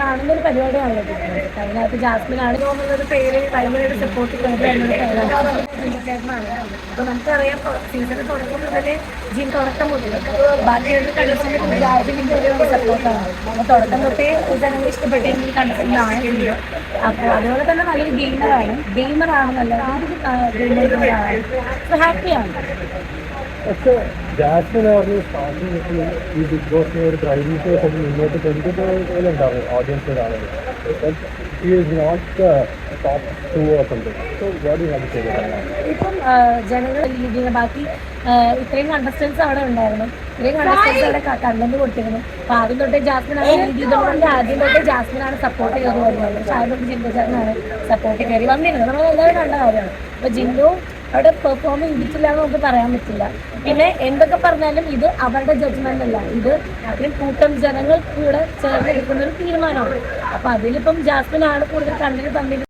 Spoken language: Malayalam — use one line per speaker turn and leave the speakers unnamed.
കാണുന്ന ഒരു പരിപാടിയാണല്ലോ അതിനകത്ത് ജാസ്മിൻ ആണ് തോന്നുന്നത് പേര് ഭയങ്കരമായിട്ട് സപ്പോർട്ട് അപ്പൊ നമുക്കറിയാം സീസൺ തുടക്കം മുതലേ ജീൻ തുടക്കം മുതൽ ബാക്കിയുള്ള കണ്ടസ്റ്റന്റ് ജാസ്മിന്റെ ഒരു സപ്പോർട്ടാണ് അപ്പൊ തുടക്കം തൊട്ടേ ജനങ്ങൾ ഇഷ്ടപ്പെട്ട കണ്ടസ്റ്റന്റ് ആണ് അപ്പോൾ അതുപോലെ തന്നെ നല്ലൊരു ഗെയിമറാണ് ഗെയിമറാണെന്നല്ല ഗെയിമറാണ് സോ ഹാപ്പിയാണ്
പക്ഷേ
ഇപ്പം ജനങ്ങൾ ബാക്കി ഇത്രയും കണ്ടസ്റ്റൻസ് അവിടെ ഉണ്ടായിരുന്നു. ഇത്രയും കണ്ടസ്റ്റൻസ് അവിടെ കണ്ടന്റ് കൊടുത്തിരുന്നു. അപ്പൊ ആദ്യം തൊട്ടേ ജാസ്മിൻ ആണ് ആദ്യം തൊട്ടേ ജാസ്മിൻ ആണ് സപ്പോർട്ട് ചെയ്തത് വരുന്നത് ജിൻഡോ ചേട്ടനാണ് സപ്പോർട്ട് കയറി വന്നിരുന്നത്. നമ്മൾ എല്ലാവരും കണ്ട കാര്യമാണ്. അപ്പൊ ജിൻഡോ അവിടെ പെർഫോം ചെയ്തിട്ടില്ല എന്ന് നമുക്ക് പറയാൻ പറ്റില്ല. പിന്നെ എന്തൊക്കെ പറഞ്ഞാലും ഇത് അവരുടെ ജഡ്ജ്മെന്റ് അല്ല. ഇത് അത്രയും കൂട്ടം ജനങ്ങൾ കൂടെ ചേർന്ന് എടുക്കുന്ന ഒരു തീരുമാനമാണ്. അപ്പൊ അതിലിപ്പം ജാസ്മിൻ ആണ് കൂടുതൽ കണ്ണിന് തന്നിരുന്നത്.